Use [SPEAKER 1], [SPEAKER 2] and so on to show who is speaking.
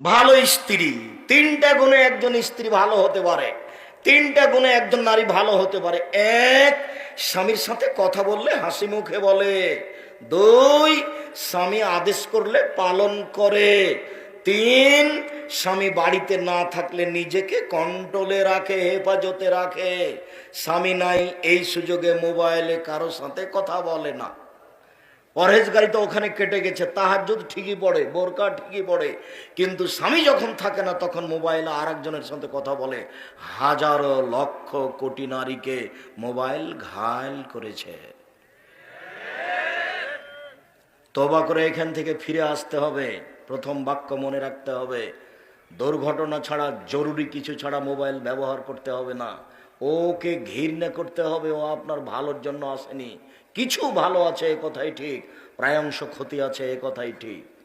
[SPEAKER 1] ভালো স্ত্রী, তিনটা গুণে একজন স্ত্রী ভালো হতে পারে, তিনটা গুণে একজন নারী ভালো হতে পারে। এক, স্বামীর সাথে কথা বললে হাসি মুখে বলে। দুই, স্বামী আদেশ করলে পালন করে। তিন, স্বামী বাড়িতে না থাকলে নিজেকে কন্ট্রোলে রাখে, হেফাজতে রাখে। স্বামী নাই, এই সুযোগে মোবাইলে কারও সাথে কথা বলে না। পরহেজগারি তো ওখানে কেটে গেছে তাহার যদি ঠিকই পড়ে, বোরকা ঠিকই পড়ে, কিন্তু স্বামী যখন থাকে না তখন মোবাইলে আর একজনের সাথে কথা বলে। হাজারো লক্ষ কোটি নারীকে মোবাইল ঘায়ল করেছে। তবা করে এখান থেকে ফিরে আসতে হবে, প্রথম বাক্য মনে রাখতে হবে। দুর্ঘটনা ছাড়া, জরুরি কিছু ছাড়া মোবাইল ব্যবহার করতে হবে না। ওকে ঘৃণা করতে হবে, ও আপনার ভালোর জন্য আসেনি। কিছু ভালো আছে, এ কথাই ঠিক। প্রায়ংশ ক্ষতি আছে, এ কথাই ঠিক।